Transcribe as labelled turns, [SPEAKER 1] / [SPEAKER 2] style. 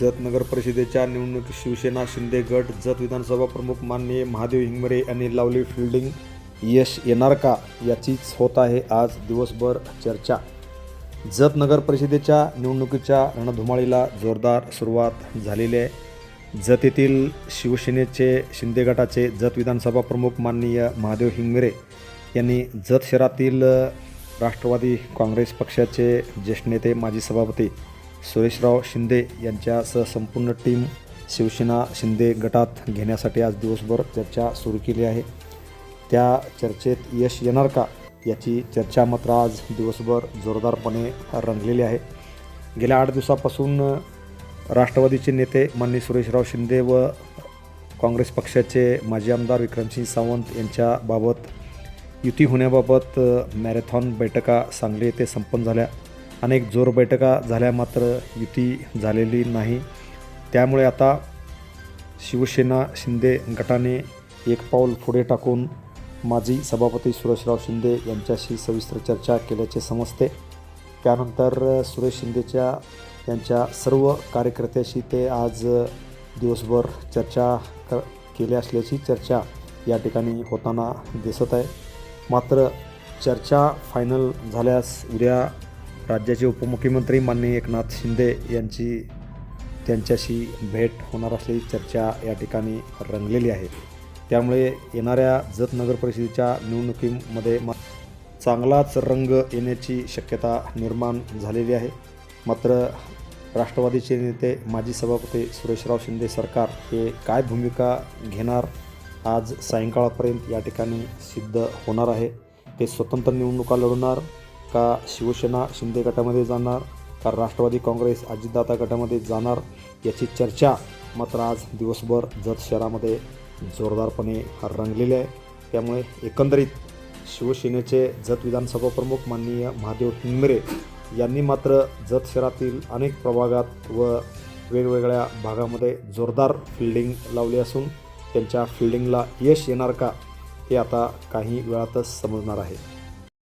[SPEAKER 1] जत नगर परिषदेच्या निवडणुकीत शिवसेना शिंदे गट जत विधानसभा प्रमुख माननीय महादेव हिंगमरे यांनी लावली फिल्डिंग यश येणार का? याचीच होत आहे आज दिवसभर चर्चा. जत नगर परिषदेच्या निवडणुकीच्या रणधुमाळीला जोरदार सुरुवात झालेली आहे. जत येथील शिवसेनेचे शिंदे गटाचे जत विधानसभा प्रमुख माननीय महादेव हिंगमिरे यांनी जत शहरातील राष्ट्रवादी काँग्रेस पक्षाचे ज्येष्ठ नेते माजी सभापती सुरेशराव शिंदे यांच्यासह संपूर्ण टीम शिवसेना शिंदे गटात घेण्यासाठी आज दिवसभर चर्चा सुरू केली आहे. त्या चर्चेत यश येणार का याची चर्चा मात्र आज दिवसभर जोरदारपणे रंगलेली आहे. गेल्या आठ दिवसापासून राष्ट्रवादीचे नेते माननीय सुरेशराव शिंदे व काँग्रेस पक्षाचे माजी आमदार विक्रमसिंह सावंत यांच्याबाबत युती होण्याबाबत मॅरेथॉन बैठका सांगली येथे संपन्न झाल्या. अनेक जोर बैठका झाल्या मात्र युती झालेली नाही. त्यामुळे आता शिवसेना शिंदे गटाने एक पाऊल पुढे टाकून माजी सभापती सुरेशराव शिंदे यांच्याशी सविस्तर चर्चा केल्याचे समजते. त्यानंतर सुरेश शिंदेच्या यांच्या सर्व कार्यकर्त्याशी ते आज दिवसभर चर्चा क केली असल्याची चर्चा या ठिकाणी होताना दिसत आहे. मात्र चर्चा फायनल झाल्यास उद्या राज्याचे उपमुख्यमंत्री माननीय एकनाथ शिंदे यांची त्यांच्याशी भेट होणार असलेली चर्चा या ठिकाणी रंगलेली आहे. त्यामुळे येणाऱ्या जत नगर परिषदेच्या निवडणुकीमध्ये मा चांगलाच रंग येण्याची शक्यता निर्माण झालेली आहे. मात्र राष्ट्रवादीचे नेते माजी सभापती सुरेशराव शिंदे सरकार हे काय भूमिका घेणार आज सायंकाळापर्यंत या ठिकाणी सिद्ध होणार आहे. ते स्वतंत्र निवडणुका लढवणार का शिवसेना शिंदे गटामध्ये जाणार का राष्ट्रवादी काँग्रेस अजितदादा गटामध्ये जाणार याची चर्चा मात्र आज दिवसभर जत शहरामध्ये जोरदारपणे रंगलेली आहे. त्यामुळे एकंदरीत शिवसेनेचे जत विधानसभा प्रमुख माननीय महादेव हिंगमिरे यांनी मात्र जत शहरातील अनेक प्रभागात व वेगवेगळ्या भागामध्ये जोरदार फिल्डिंग लावली असून त्यांच्या फिल्डिंगला यश येणार का हे आता काही वेळातच समजणार आहे.